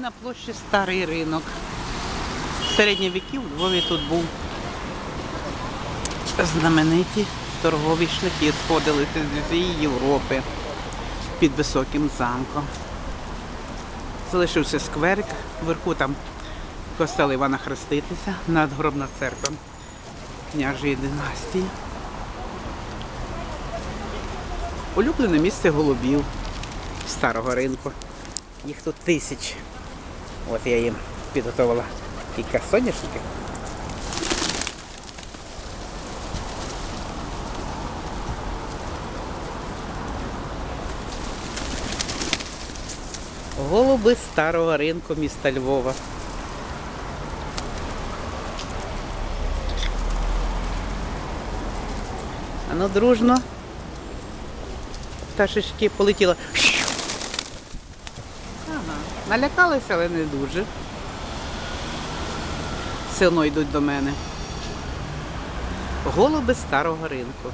на площі Старий ринок. Середніх віків у Львові тут був знамениті торгові шляхи, сходилися з усієї Європи під високим замком. Залишився скверик, вверху там костел Івана Хреститися, надгробна церква княжої династії. Улюблене місце голубів старого ринку. Їх тут тисячі. От я їм підготувала кілька соняшників. Голуби старого ринку міста Львова. А ну дружно. Пташечки полетіла. Ага. Налякалися, але не дуже. Все йдуть до мене. Голуби старого ринку.